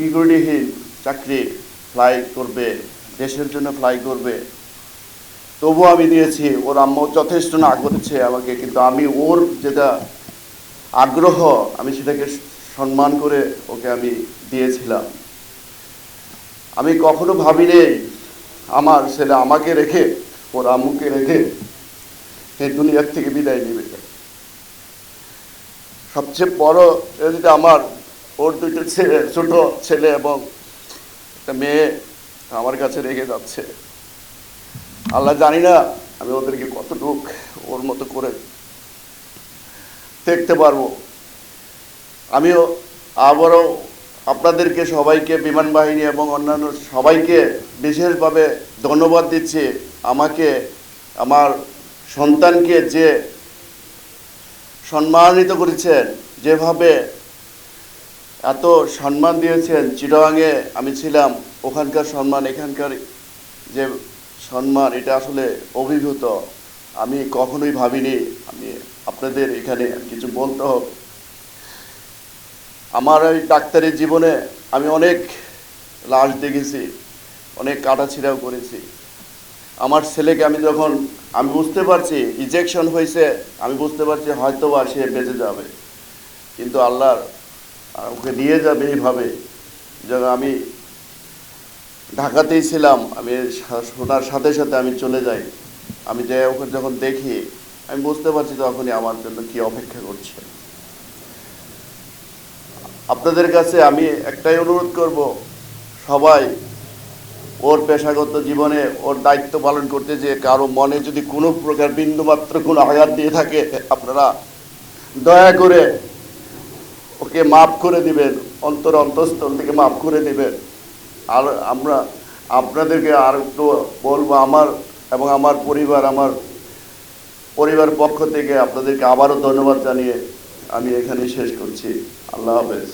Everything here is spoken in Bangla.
সিকিউরিটিহীন চাকরি ফ্লাই করবে, দেশের জন্য ফ্লাই করবে। তবুও আমি দিয়েছি, ওর আম্মু যথেষ্ট না করেছে আমাকে, কিন্তু আমি ওর যেটা আগ্রহ, আমি সেটাকে সম্মান করে ওকে আমি দিয়েছিলাম। আমি কখনো ভাবিনি আমার ছেলে আমাকে রেখে, ওর আম্মুকে রেখে এই দুনিয়ার থেকে বিদায় নেবে। সবচেয়ে বড় যদি আমার ওর দুটো ছেলে ছোট ছেলে এবং একটা মেয়ে আমার কাছে রেখে যাচ্ছে। আল্লাহ জানি না আমি ওদেরকে কতটুক ওর মতো করে দেখতে পারব। আমিও আবারও আপনাদেরকে সবাইকে, বিমান বাহিনী এবং অন্যান্য সবাইকে বিশেষভাবে ধন্যবাদ দিচ্ছি। আমাকে, আমার সন্তানকে যে সম্মানিত করেছেন, যেভাবে এত সম্মান দিয়েছেন, চিটাগাঙে আমি ছিলাম, ওখানকার সম্মান, এখানকার যে সম্মান, এটা আসলে অভিভূত। আমি কখনোই ভাবিনি, আমি আপনাদের এখানে কিছু বলতে হবে আমার ওই ডাক্তারি জীবনে আমি অনেক লাশ দেখেছি, অনেক কাটাছিড়াও করেছি। আমার ছেলেকে আমি যখন, আমি বুঝতে পারছি ইজেকশন হয়েছে, আমি বুঝতে পারছি হয়তো বা সে বেঁচে যাবে। কিন্তু আল্লাহ ওকে নিয়ে যাবে এইভাবে। যেন আমি ঢাকাতেই ছিলাম, আমি শোনার সাথে সাথে আমি চলে যাই। আমি যে ওকে যখন দেখি, আমি বুঝতে পারছি তখনই আমার জন্য কি অপেক্ষা করছে। আপনাদের কাছে আমি একটাই অনুরোধ করব, সবাই ওর পেশাগত জীবনে ওর দায়িত্ব পালন করতে যে কারও মনে যদি কোনো প্রকার বিন্দুমাত্র কোনো আঘাত দিয়ে থাকে, আপনারা দয়া করে ওকে মাফ করে দিবেন, অন্তর অন্তঃস্থল থেকে মাফ করে দিবেন। আর আমরা আপনাদেরকে আর একটু বলব, আমার এবং আমার পরিবার আমার পরিবার পক্ষ থেকে আপনাদেরকে আবারও ধন্যবাদ জানিয়ে আমি এখানে শেষ করছি। আল্লাহ হাফেজ।